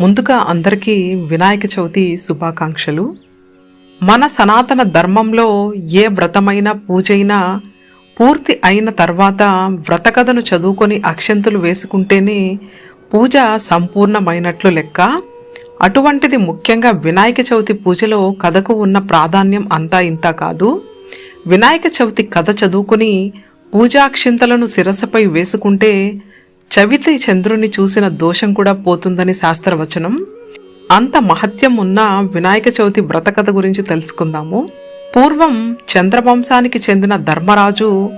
ముందుగా అందరికీ వినాయక చవితి శుభాకాంక్షలు. మన సనాతన ధర్మంలో ఏ వ్రతమైనా పూజైనా పూర్తి అయిన తర్వాత వ్రతకథను చదువుకొని అక్షంతులు వేసుకుంటేనే పూజ సంపూర్ణమైనట్లు లెక్క. అటువంటిది ముఖ్యంగా వినాయక చవితి పూజలో కథకు ఉన్న ప్రాధాన్యం అంతా ఇంత కాదు. వినాయక చవితి కథ చదువుకుని పూజాక్షింతలను శిరస్సుపై వేసుకుంటే చవితి చంద్రుణ్ణి చూసిన దోషం కూడా పోతుందని శాస్త్రవచనం. అంత మహత్యం ఉన్న వినాయక చవితి వ్రతకథ గురించి తెలుసుకుందాము. పూర్వం చంద్రవంశానికి చెందిన ధర్మరాజు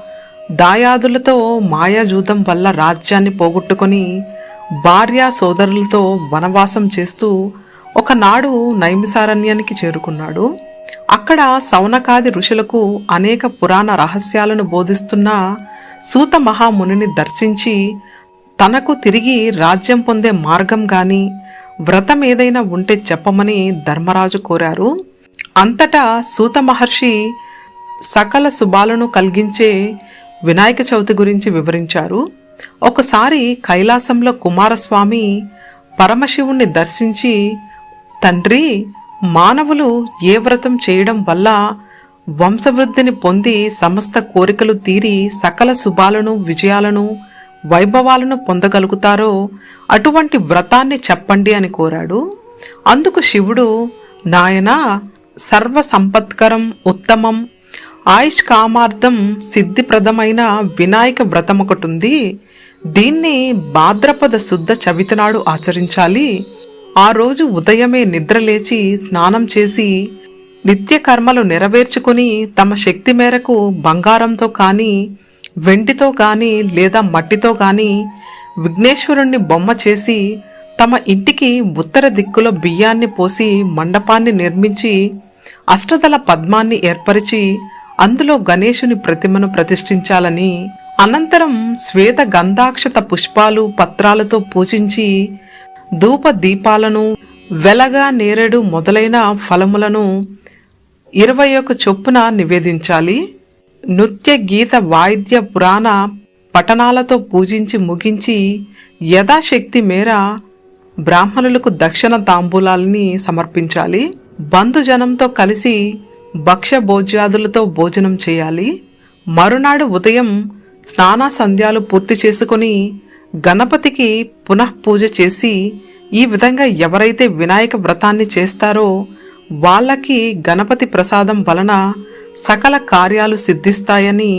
దాయాదులతో మాయాజూదం వల్ల రాజ్యాన్ని పోగొట్టుకొని భార్య సోదరులతో వనవాసం చేస్తూ ఒకనాడు నైమిసారణ్యానికి చేరుకున్నాడు. అక్కడ సౌనకాది ఋషులకు అనేక పురాణ రహస్యాలను బోధిస్తున్న సూత మహామునిని దర్శించి తనకు తిరిగి రాజ్యం పొందే మార్గం గాని వ్రతం ఏదైనా ఉంటే చెప్పమని ధర్మరాజు కోరారు. అంతటా సూత మహర్షి సకల శుభాలను కలిగించే వినాయక చవితి గురించి వివరించారు. ఒకసారి కైలాసంలో కుమారస్వామి పరమశివుణ్ణి దర్శించి తండ్రి మానవులు ఏ వ్రతం చేయడం వల్ల వంశవృద్ధిని పొంది సమస్త కోరికలు తీరి సకల శుభాలను విజయాలను వైభవాలను పొందగలుగుతారో అటువంటి వ్రతాన్ని చెప్పండి అని కోరాడు. అందుకు శివుడు నాయన సర్వ సంపత్కరం ఉత్తమం ఆయుష్ కామార్థం సిద్ధిప్రదమైన వినాయక వ్రతం ఒకటి ఉంది దీన్ని భాద్రపద శుద్ధ చవితనాడు ఆచరించాలి. ఆ రోజు ఉదయమే నిద్రలేచి స్నానం చేసి నిత్య కర్మలు నెరవేర్చుకుని తమ శక్తి మేరకు బంగారంతో కానీ వెండితో కానీ లేదా మట్టితో కానీ విఘ్నేశ్వరుణ్ణి బొమ్మ చేసి తమ ఇంటికి ఉత్తర దిక్కులో బియ్యాన్ని పోసి మండపాన్ని నిర్మించి అష్టదల పద్మాన్ని ఏర్పరిచి అందులో గణేశుని ప్రతిమను ప్రతిష్ఠించాలని అనంతరం శ్వేత గంధాక్షత పుష్పాలు పత్రాలతో పూజించి ధూప దీపాలను వెలగా నేరేడు మొదలైన ఫలములను ఇరవై ఒక చొప్పున నివేదించాలి. నృత్య గీత వాయిద్య పురాణ పఠనాలతో పూజించి ముగించి యథాశక్తి మేర బ్రాహ్మణులకు దక్షిణ తాంబూలాలని సమర్పించాలి. బంధుజనంతో కలిసి భక్ష్య భోజ్యాదులతో భోజనం చేయాలి. మరునాడు ఉదయం స్నాన సంధ్యాలు పూర్తి చేసుకుని గణపతికి పునః పూజ చేసి ఈ విధంగా ఎవరైతే వినాయక వ్రతాన్ని చేస్తారో వాళ్ళకి గణపతి ప్రసాదం వలన సకల కార్యాలు సిద్ధిస్తాయని